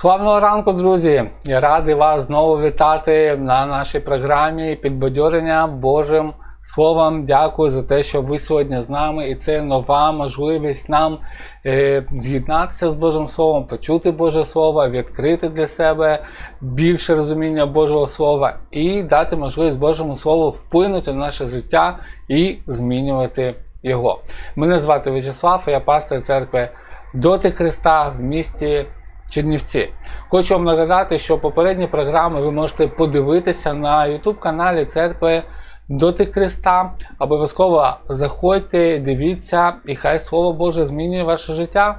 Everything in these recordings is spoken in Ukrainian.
Славного ранку, друзі! Я радий вас знову вітати на нашій програмі підбадьорення Божим Словом. Дякую за те, що ви сьогодні з нами, і це нова можливість нам е, з'єднатися з Божим Словом, почути Боже Слово, відкрити для себе більше розуміння Божого Слова і дати можливість Божому Слову вплинути на наше життя і змінювати його. Мене звати В'ячеслав, я пастор церкви Доти Христа в місті. Чернівці. Хочу вам нагадати, що попередні програми ви можете подивитися на YouTube каналі Церкви Дотик Христа. Обов'язково заходьте, дивіться, і хай Слово Боже змінює ваше життя.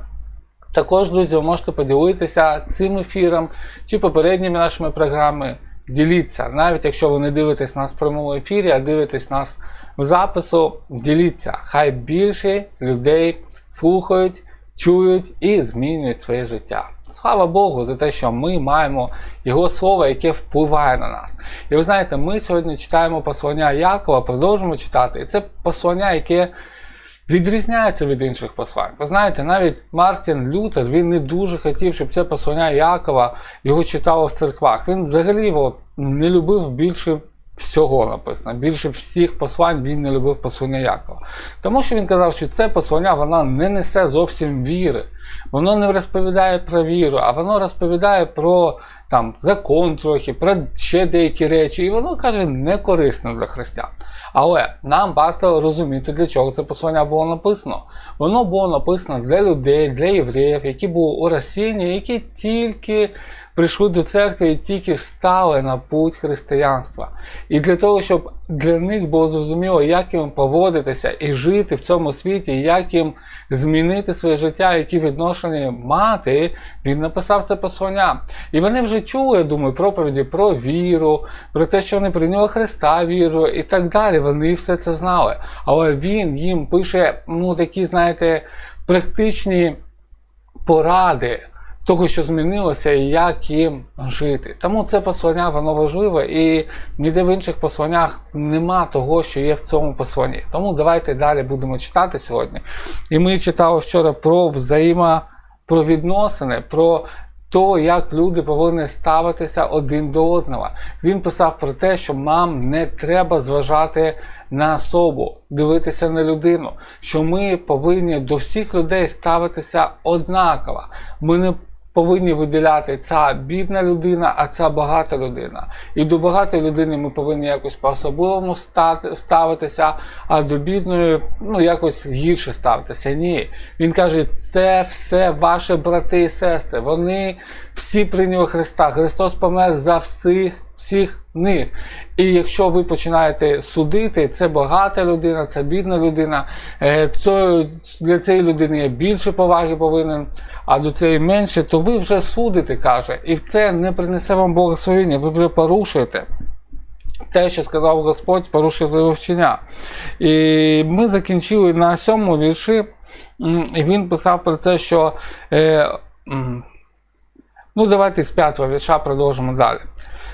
Також, друзі, ви можете поділитися цим ефіром чи попередніми нашими програмами. Діліться, навіть якщо ви не дивитесь нас в прямому ефірі, а дивитесь нас в запису, діліться. Хай більше людей слухають, чують і змінюють своє життя. Слава Богу за те, що ми маємо Його слово, яке впливає на нас. І ви знаєте, ми сьогодні читаємо послання Якова, продовжуємо читати. І це послання, яке відрізняється від інших послань. Ви знаєте, навіть Мартін Лютер він не дуже хотів, щоб це послання Якова його читало в церквах. Він взагалі його не любив більше. Всього написано. Більше всіх послань він не любив послання Якова. Тому що він казав, що це послання вона не несе зовсім віри. Воно не розповідає про віру, а воно розповідає про там, закон трохи, про ще деякі речі, і воно каже не корисно для християн. Але нам варто розуміти, для чого це послання було написано. Воно було написано для людей, для євреїв, які були у Росіні, які тільки прийшли до церкви і тільки встали на путь християнства. І для того, щоб для них було зрозуміло, як їм поводитися і жити в цьому світі, як їм змінити своє життя, які відношення мати, він написав це послання. І вони вже чули, я думаю, проповіді про віру, про те, що вони прийняли Христа віру і так далі. Вони все це знали. Але він їм пише, ну такі, знаєте, практичні поради того, що змінилося, і як їм жити. Тому це послання воно важливе, і ніде в інших посланнях нема того, що є в цьому посланні. Тому давайте далі будемо читати сьогодні. І ми читали вчора про взаємо, про відносини, про то, як люди повинні ставитися один до одного. Він писав про те, що нам не треба зважати на особу, дивитися на людину, що ми повинні до всіх людей ставитися однаково. Ми не повинні виділяти ця бідна людина, а ця багата людина. І до багатої людини ми повинні якось по-особливому ставитися, а до бідної ну, якось гірше ставитися. Ні. Він каже, це все ваші брати і сестри. Вони всі прийняли Христа. Христос помер за всіх всіх них. І якщо ви починаєте судити, це багата людина, це бідна людина, то е, для цієї людини є більше поваги повинен, а до цієї менше, то ви вже судите, каже. І це не принесе вам благословення, ви вже порушуєте. Те, що сказав Господь, порушує вчення. І ми закінчили на сьомому вірші, і він писав про це, що. Е, Ну, давайте з п'ятого вірша продовжимо далі.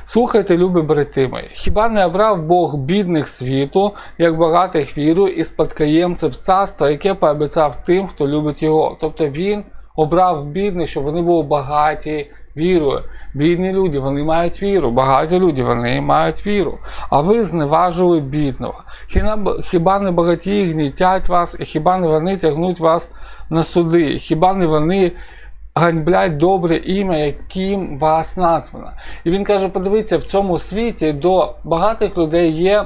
Слухайте, любі брати мої, хіба не обрав Бог бідних світу, як багатих віру і спадкоємців царства, яке пообіцяв тим, хто любить його. Тобто він обрав бідних, щоб вони були багаті вірою. Бідні люди, вони мають віру, багаті люди, вони мають віру. А ви зневажили бідного. Хіба не багатії гнітять вас, і хіба не вони тягнуть вас на суди? Хіба не вони ганьблять добре ім'я, яким вас названо. І він каже: подивіться, в цьому світі до багатих людей є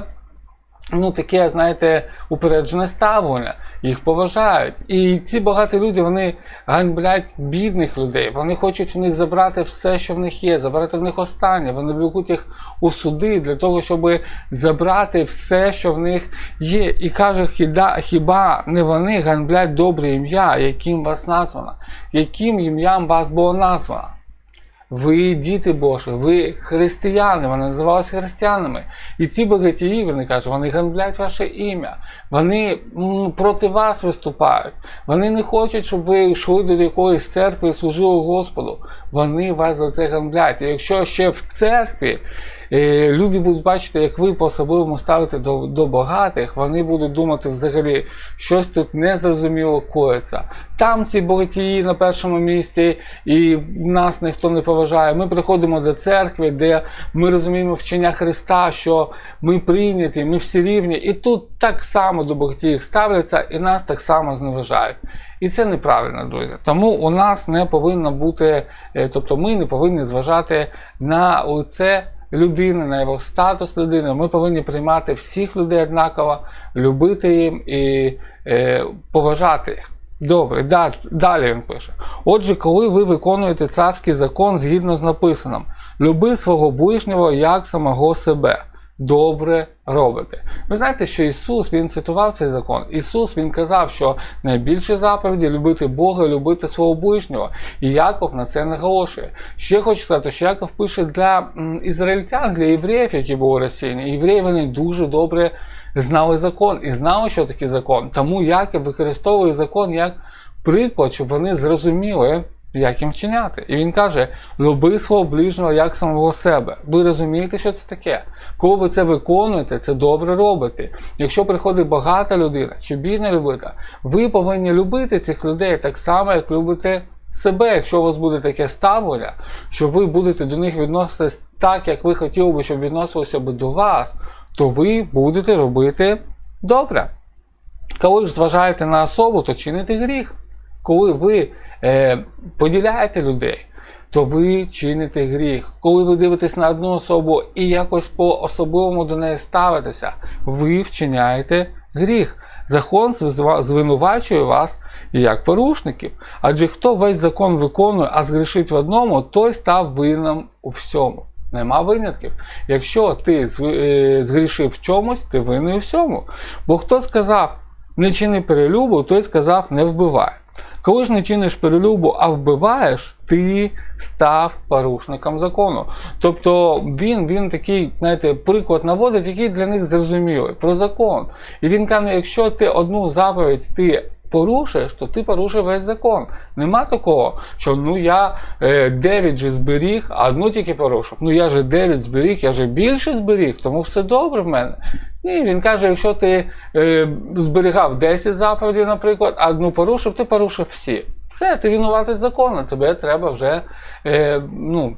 ну, таке, знаєте, упереджене ставлення, їх поважають. І ці багаті люди вони ганьблять бідних людей. Вони хочуть у них забрати все, що в них є, забрати в них останнє. Вони влекуть їх у суди для того, щоб забрати все, що в них є. І каже, хіба не вони ганьблять добре ім'я, яким вас названо, яким ім'ям вас було названо. Ви діти Божі, ви християни, вони називалися християнами. І ці богатії, вони кажуть, вони ганблять ваше ім'я, вони проти вас виступають. Вони не хочуть, щоб ви йшли до якоїсь церкви і служили Господу. Вони вас за це ганблять. І якщо ще в церкві люди будуть бачити, як ви по-особливому ставите до, до багатих, вони будуть думати взагалі, щось тут незрозуміло коїться. Там ці богатії на першому місці, і нас ніхто не поважає. Ми приходимо до церкви, де ми розуміємо вчення Христа, що ми прийняті, ми всі рівні, і тут так само до богатіїв ставляться, і нас так само зневажають. І це неправильно, друзі. Тому у нас не повинно бути, е, тобто ми не повинні зважати на лице людини, на його статус людини. Ми повинні приймати всіх людей однаково, любити їм і е, поважати їх. Добре, далі він пише. Отже, коли ви виконуєте царський закон згідно з написаним, люби свого ближнього як самого себе. Добре робите. Ви знаєте, що Ісус Він цитував цей закон. Ісус Він казав, що найбільші заповіді любити Бога, любити свого ближнього. І Яков на це наголошує. Ще хочу сказати, що Яков пише для ізраїльтян, для євреїв, які були розсіяні. Євреї вони дуже добре знали закон і знали, що таке закон. Тому Яків використовує закон як приклад, щоб вони зрозуміли, як їм вчиняти. І він каже: люби свого ближнього як самого себе. Ви розумієте, що це таке? Коли ви це виконуєте, це добре робите. Якщо приходить багата людина чи бідна людина, ви повинні любити цих людей так само, як любите себе. Якщо у вас буде таке ставлення, що ви будете до них відноситись так, як ви хотіли би, щоб відносилося би до вас, то ви будете робити добре. Коли ж зважаєте на особу, то чините гріх. Коли ви е, поділяєте людей, то ви чините гріх. Коли ви дивитесь на одну особу і якось по-особливому до неї ставитеся, ви вчиняєте гріх. Закон звинувачує вас як порушників. Адже хто весь закон виконує, а згрішить в одному, той став винним у всьому. Нема винятків. Якщо ти е, згрішив в чомусь, ти винний у всьому. Бо хто сказав не чини перелюбу, той сказав не вбивай. Коли ж не чиниш перелюбу, а вбиваєш, ти став порушником закону. Тобто він, він такий, знаєте, приклад наводить, який для них зрозумілий про закон. І він каже, якщо ти одну заповідь ти порушиш, то ти порушив весь закон. Нема такого, що ну я е, 9 же зберіг, а одну тільки порушив. Ну я же 9 зберіг, я же більше зберіг, тому все добре в мене. Ні, він каже, якщо ти е, зберігав 10 заповідей, наприклад, а одну порушив, ти порушив всі. Все, ти винуватий закону, тебе треба вже е, ну,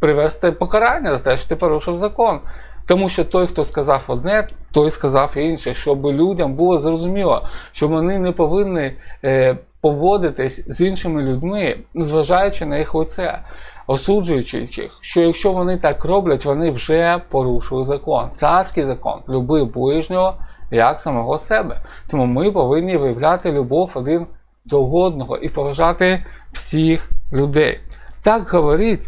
привести покарання за те, що ти порушив закон. Тому що той, хто сказав одне, той сказав інше, щоб людям було зрозуміло, що вони не повинні е, поводитись з іншими людьми, зважаючи на їх лице, осуджуючи їх, що якщо вони так роблять, вони вже порушили закон. Царський закон, люби ближнього як самого себе. Тому ми повинні виявляти любов один до одного і поважати всіх людей. Так говоріть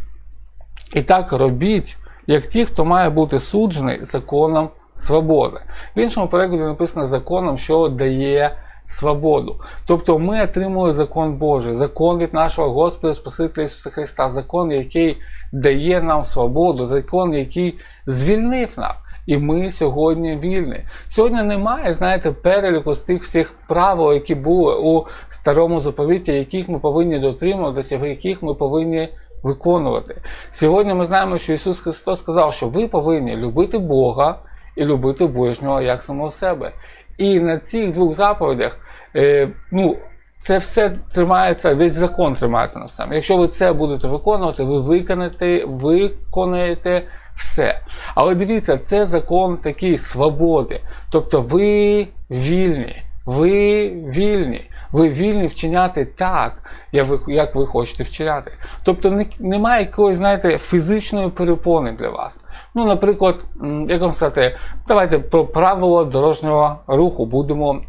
і так робіть, як ті, хто має бути суджений законом свободи. В іншому перекладі написано законом, що дає свободу. Тобто ми отримали закон Божий, закон від нашого Господа Спасителя Ісуса Христа, закон, який дає нам свободу, закон, який звільнив нас. І ми сьогодні вільні. Сьогодні немає, знаєте, переліку з тих всіх правил, які були у старому заповіті, яких ми повинні дотримуватися, яких ми повинні виконувати. Сьогодні ми знаємо, що Ісус Христос сказав, що ви повинні любити Бога і любити ближнього як самого себе. І на цих двох заповідях, е, ну, це все тримається, весь закон тримається на всьому. Якщо ви це будете виконувати, ви виконаєте, виконаєте все. Але дивіться, це закон такий свободи. Тобто ви вільні, ви вільні. Ви вільні вчиняти так, як ви, як ви хочете вчиняти. Тобто не- немає якоїсь, знаєте, фізичної перепони для вас. Ну, наприклад, як вам сказати, давайте про правила дорожнього руху будемо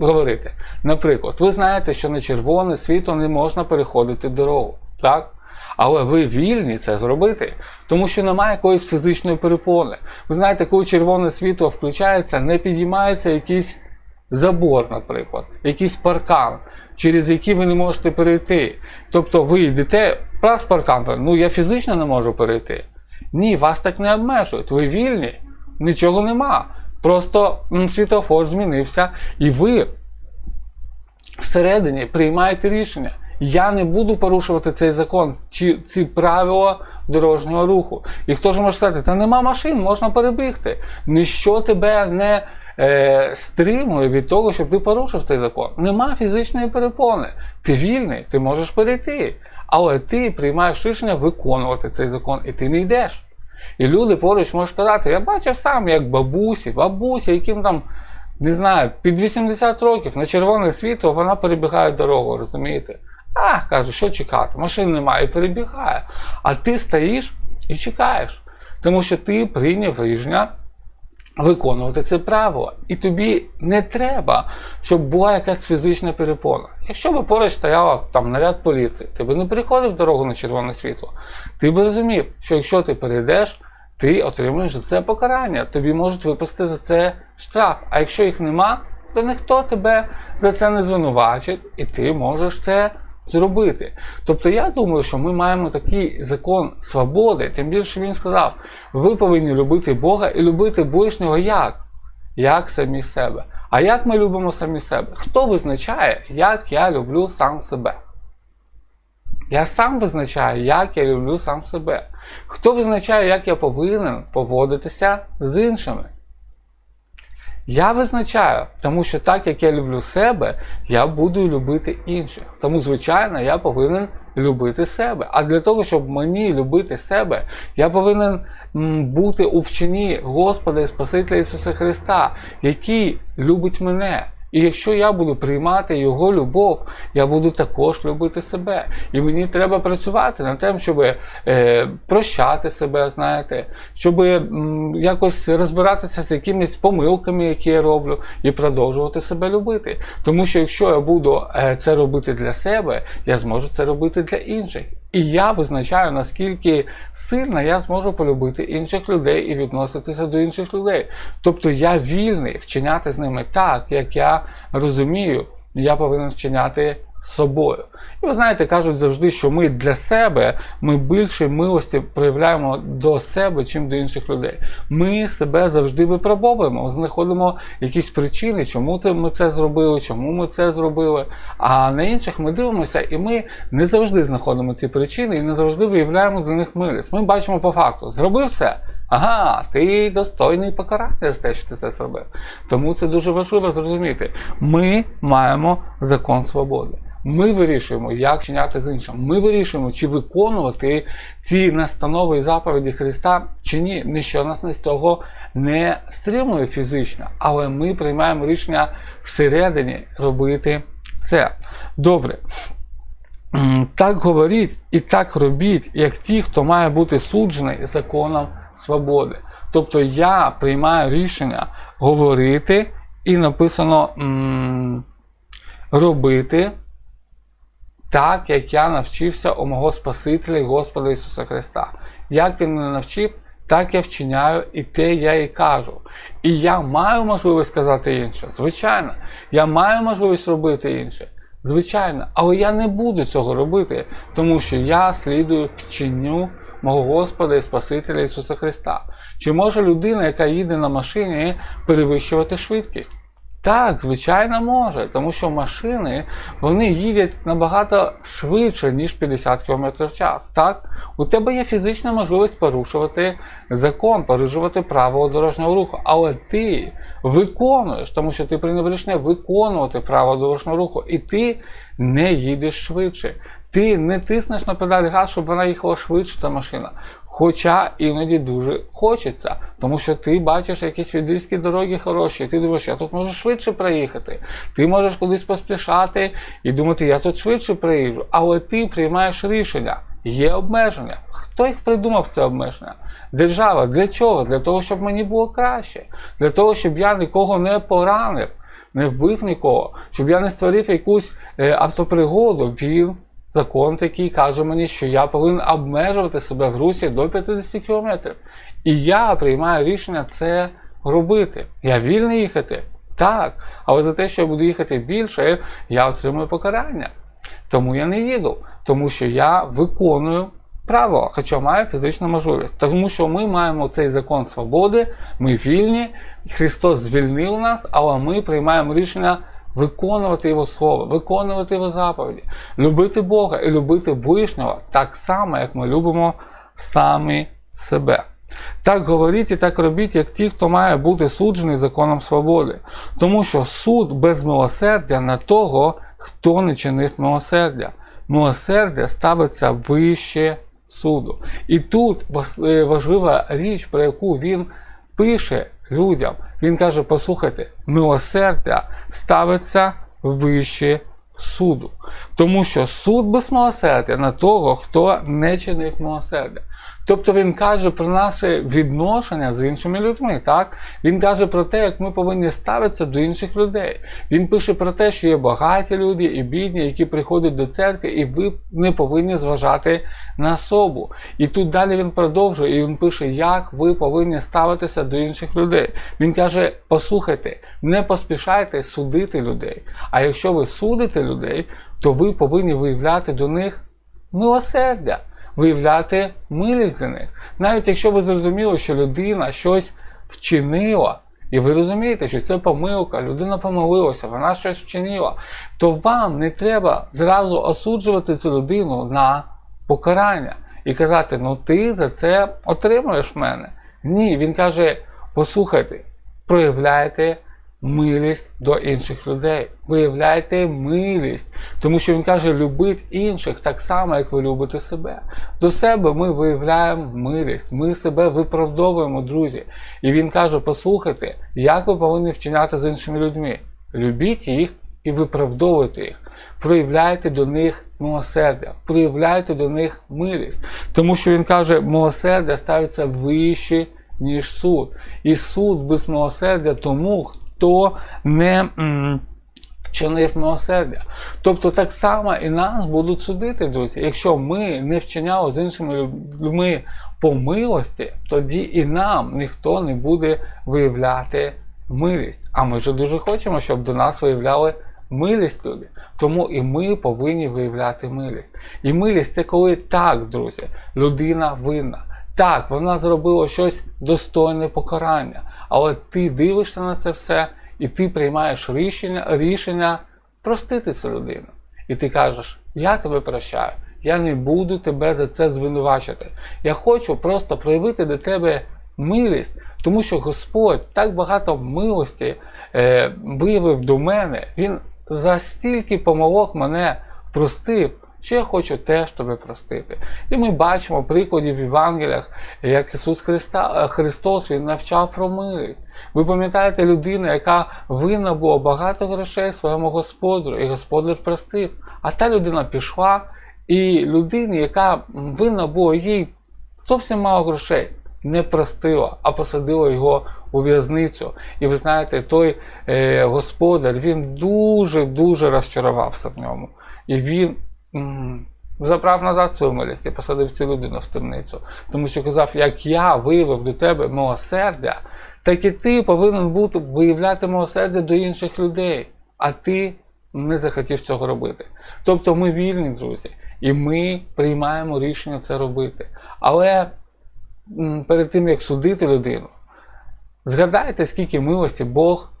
говорити. Наприклад, ви знаєте, що на червоне світло не можна переходити дорогу. Так? Але ви вільні це зробити, тому що немає якоїсь фізичної перепони. Ви знаєте, коли червоне світло включається, не підіймається якийсь забор, наприклад, якийсь паркан, через який ви не можете перейти. Тобто ви йдете, раз паркан, ну я фізично не можу перейти. Ні, вас так не обмежують. Ви вільні, нічого нема. Просто м, світлофор змінився, і ви всередині приймаєте рішення. Я не буду порушувати цей закон, чи ці правила дорожнього руху. І хто ж може сказати, та нема машин, можна перебігти. Ніщо тебе не е, стримує від того, щоб ти порушив цей закон. Нема фізичної перепони. Ти вільний, ти можеш перейти. Але ти приймаєш рішення виконувати цей закон, і ти не йдеш. І люди поруч можуть казати, я бачив сам, як бабусі, бабусі, яким там, не знаю, під 80 років на червоне світло вона перебігає дорогу, розумієте? А, каже, що чекати? Машин немає і перебігає. А ти стоїш і чекаєш. Тому що ти прийняв рішення виконувати це правило. І тобі не треба, щоб була якась фізична перепона. Якщо би поруч стояла там наряд поліції, ти би не переходив дорогу на червоне світло, ти би розумів, що якщо ти перейдеш, ти отримуєш це покарання. Тобі можуть виписати за це штраф. А якщо їх нема, то ніхто тебе за це не звинувачить, і ти можеш це зробити. Тобто я думаю, що ми маємо такий закон свободи, тим більше він сказав, ви повинні любити Бога і любити ближнього як? Як самі себе. А як ми любимо самі себе? Хто визначає, як я люблю сам себе? Я сам визначаю, як я люблю сам себе. Хто визначає, як я повинен поводитися з іншими? Я визначаю, тому що так як я люблю себе, я буду любити інших. Тому, звичайно, я повинен любити себе. А для того, щоб мені любити себе, я повинен бути у вчині Господа і Спасителя Ісуса Христа, який любить мене. І якщо я буду приймати Його любов, я буду також любити себе. І мені треба працювати над тим, щоб е, прощати себе, знаєте, щоб м, якось розбиратися з якимись помилками, які я роблю, і продовжувати себе любити. Тому що якщо я буду е, це робити для себе, я зможу це робити для інших. І я визначаю, наскільки сильно я зможу полюбити інших людей і відноситися до інших людей. Тобто я вільний вчиняти з ними так, як я розумію, я повинен вчиняти собою. І ви знаєте, кажуть завжди, що ми для себе ми більше милості проявляємо до себе, чим до інших людей. Ми себе завжди випробовуємо, знаходимо якісь причини, чому це ми це зробили, чому ми це зробили. А на інших ми дивимося, і ми не завжди знаходимо ці причини і не завжди виявляємо до них милість. Ми бачимо по факту, зробив все. Ага, ти достойний покарання за те, що ти це зробив. Тому це дуже важливо зрозуміти. Ми маємо закон свободи. Ми вирішуємо, як чиняти з іншим. Ми вирішуємо, чи виконувати ці настанови і заповіді Христа, чи ні. Ніщо нас не з цього не стримує фізично, але ми приймаємо рішення всередині робити це. Добре. Так говоріть і так робіть, як ті, хто має бути суджений законом свободи. Тобто я приймаю рішення говорити і написано робити так, як я навчився у мого Спасителя Господа Ісуса Христа. Як Він мене навчив, так я вчиняю, і те я і кажу. І я маю можливість сказати інше. Звичайно, я маю можливість робити інше. Звичайно, але я не буду цього робити, тому що я слідую вченню мого Господа і Спасителя Ісуса Христа. Чи може людина, яка їде на машині, перевищувати швидкість? Так, звичайно, може, тому що машини вони їдять набагато швидше, ніж 50 км в час. Так? У тебе є фізична можливість порушувати закон, порушувати правила дорожнього руху, але ти виконуєш, тому що ти прийняв виконувати правила дорожнього руху, і ти не їдеш швидше. Ти не тиснеш на педаль газ, щоб вона їхала швидше, ця машина. Хоча іноді дуже хочеться, тому що ти бачиш якісь відрізки дороги хороші, і ти думаєш, я тут можу швидше проїхати. Ти можеш кудись поспішати і думати, я тут швидше проїжджу, але ти приймаєш рішення. Є обмеження. Хто їх придумав це обмеження? Держава. Для чого? Для того, щоб мені було краще, для того, щоб я нікого не поранив, не вбив нікого, щоб я не створив якусь е, автопригоду. Він закон такий каже мені, що я повинен обмежувати себе в русі до 50 км. І я приймаю рішення це робити. Я вільний їхати. Так. Але за те, що я буду їхати більше, я отримую покарання. Тому я не їду, тому що я виконую право, хоча маю фізичну можливість. Тому що ми маємо цей закон свободи, ми вільні, Христос звільнив нас, але ми приймаємо рішення виконувати Його слово, виконувати Його заповіді, любити Бога і любити ближнього так само, як ми любимо самі себе. Так говоріть і так робіть, як ті, хто має бути суджений законом свободи. Тому що суд без милосердя на того, хто не чинив милосердя. Милосердя ставиться вище суду. І тут е, важлива річ, про яку він пише людям. Він каже: послухайте, милосердя ставиться вище суду. Тому що суд без милосердя на того, хто не чинив милосердя. Тобто він каже про наше відношення з іншими людьми. Так? Він каже про те, як ми повинні ставитися до інших людей. Він пише про те, що є багаті люди і бідні, які приходять до церкви, і ви не повинні зважати на особу. І тут далі він продовжує, і він пише, як ви повинні ставитися до інших людей. Він каже: послухайте, не поспішайте судити людей. А якщо ви судите людей, то ви повинні виявляти до них милосердя, виявляти милість для них. Навіть якщо ви зрозуміли, що людина щось вчинила, і ви розумієте, що це помилка, людина помилилася, вона щось вчинила, то вам не треба зразу осуджувати цю людину на покарання і казати, ну ти за це отримуєш мене. Ні, він каже: послухайте, проявляйте милість до інших людей. Виявляйте милість. Тому що він каже, любіть інших так само, як ви любите себе. До себе ми виявляємо милість, ми себе виправдовуємо, друзі. І він каже: послухайте, як ви повинні вчиняти з іншими людьми. Любіть їх і виправдовуйте їх. Проявляйте до них милосердя, проявляйте до них милість. Тому що він каже, милосердя ставиться вище, ніж суд. І суд без милосердя тому, хто не чинив милосердя. Тобто так само і нас будуть судити, друзі. Якщо ми не вчиняли з іншими людьми по милості, тоді і нам ніхто не буде виявляти милість. А ми ж дуже хочемо, щоб до нас виявляли милість люди. Тому і ми повинні виявляти милість. І милість це коли так, друзі, людина винна. Так, вона зробила щось достойне покарання, але ти дивишся на це все і ти приймаєш рішення, рішення простити цю людину. І ти кажеш: Я тебе прощаю, я не буду тебе за це звинувачити. Я хочу просто проявити до тебе милість, тому що Господь так багато милості е, виявив до мене. Він за стільки помилок мене простив. Що я хочу теж тебе простити. І ми бачимо прикладів в Євангеліях, як Ісус Христа, е, Христос Він навчав про милість. Ви пам'ятаєте людину, яка винна була багато грошей своєму господарю, і господар простив. А та людина пішла, і людині, яка винна була їй зовсім мало грошей, не простила, а посадила його у в'язницю. І ви знаєте, той е, господар він дуже-дуже розчарувався в ньому. І він забрав назад свою милість і посадив цю людину в темницю. Тому що казав, як я виявив до тебе милосердя, так і ти повинен бути виявляти милосердя до інших людей, а ти не захотів цього робити. Тобто ми вільні, друзі, і ми приймаємо рішення це робити. Але перед тим як судити людину, згадайте, скільки милості Бог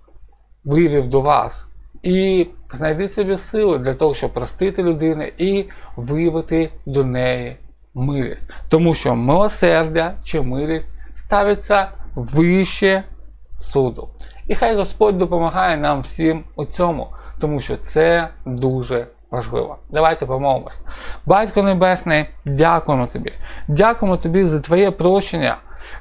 вивів до вас. І знайдіть собі сили для того, щоб простити людину і виявити до неї милість. Тому що милосердя чи милість ставиться вище суду. І хай Господь допомагає нам всім у цьому, тому що це дуже важливо. Давайте помолимось. Батько Небесний, дякуємо тобі. Дякуємо тобі за твоє прощення.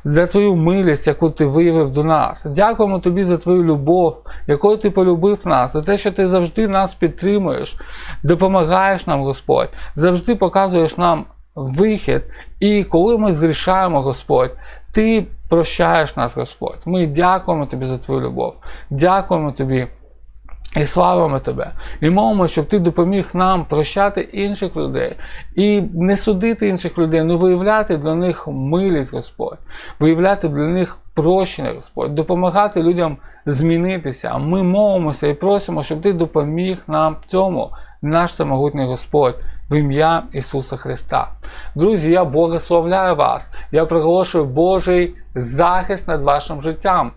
За твою милість, яку ти виявив до нас. Дякуємо тобі за твою любов, якою ти полюбив нас, за те, що ти завжди нас підтримуєш, допомагаєш нам, Господь, завжди показуєш нам вихід. І коли ми згрішаємо, Господь, ти прощаєш нас, Господь. Ми дякуємо тобі за твою любов. Дякуємо тобі. І славимо тебе. І молимо, щоб ти допоміг нам прощати інших людей і не судити інших людей, але виявляти для них милість, Господь, виявляти для них прощення, Господь, допомагати людям змінитися. А ми молимося і просимо, щоб ти допоміг нам в цьому, наш самогутній Господь, в ім'я Ісуса Христа. Друзі, я благословляю вас. Я приголошую Божий захист над вашим життям.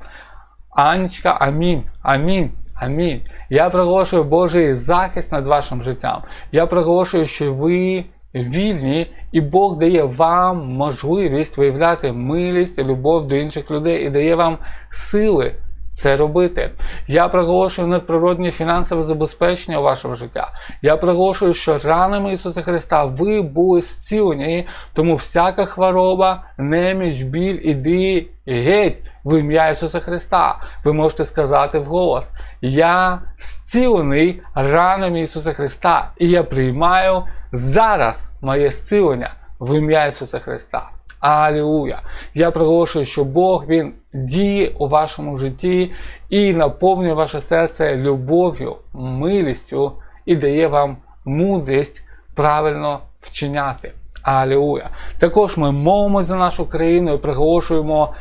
Анечка, амінь. Амінь. Амінь. Я проголошую Божий захист над вашим життям. Я проголошую, що ви вільні, і Бог дає вам можливість виявляти милість і любов до інших людей і дає вам сили це робити. Я проголошую надприродні фінансове забезпечення у вашому життя. Я проголошую, що ранами Ісуса Христа ви були зцілені, тому всяка хвороба, неміч, біль, іди геть в ім'я Ісуса Христа. Ви можете сказати вголос: Я зцілений ранами Ісуса Христа, і я приймаю зараз моє зцілення в ім'я Ісуса Христа. Алілуя! Я проголошую, що Бог Він діє у вашому житті і наповнює ваше серце любов'ю, милістю і дає вам мудрість правильно вчиняти. Алілуя! Також ми молимося за нашу країну і приголошуємо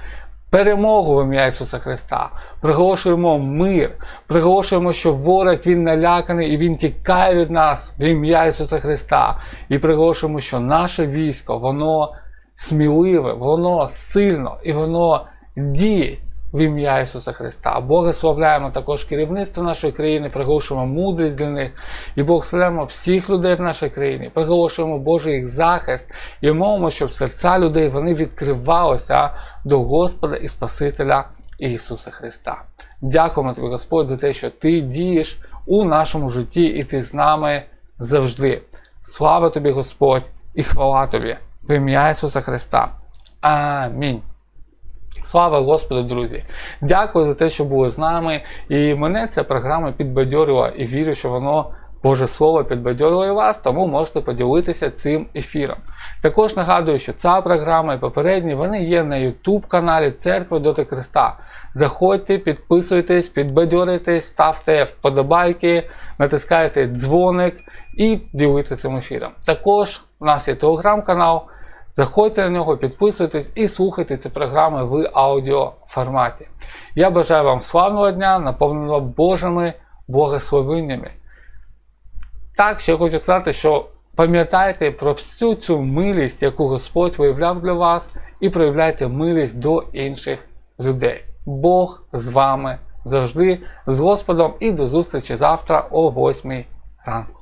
перемогу в ім'я Ісуса Христа. Приголошуємо мир, приголошуємо, що ворог він наляканий і він тікає від нас в ім'я Ісуса Христа. І приголошуємо, що наше військо, воно сміливе, воно сильно і воно діє в ім'я Ісуса Христа. Благословляємо також керівництво нашої країни, приголошуємо мудрість для них і благословляємо всіх людей в нашій країні, приголошуємо Божий їх захист і мовимо, щоб серця людей вони відкривалися до Господа і Спасителя Ісуса Христа. Дякуємо тобі, Господь, за те, що ти дієш у нашому житті і ти з нами завжди. Слава тобі, Господь, і хвала тобі в ім'я Ісуса Христа. Амінь. Слава Господу, друзі! Дякую за те, що були з нами. І мене ця програма підбадьорила і вірю, що воно Боже Слово підбадьорило і вас, тому можете поділитися цим ефіром. Також нагадую, що ця програма і попередні вони є на YouTube каналі Церкви Доти Христа. Заходьте, підписуйтесь, підбадьорюйтесь, ставте вподобайки, натискайте дзвоник і діліться цим ефіром. Також у нас є телеграм-канал. Заходьте на нього, підписуйтесь і слухайте ці програми в аудіоформаті. Я бажаю вам славного дня, наповненого Божими благословеннями. Так, ще хочу сказати, що пам'ятайте про всю цю милість, яку Господь виявляв для вас, і проявляйте милість до інших людей. Бог з вами завжди, з Господом і до зустрічі завтра о 8 ранку.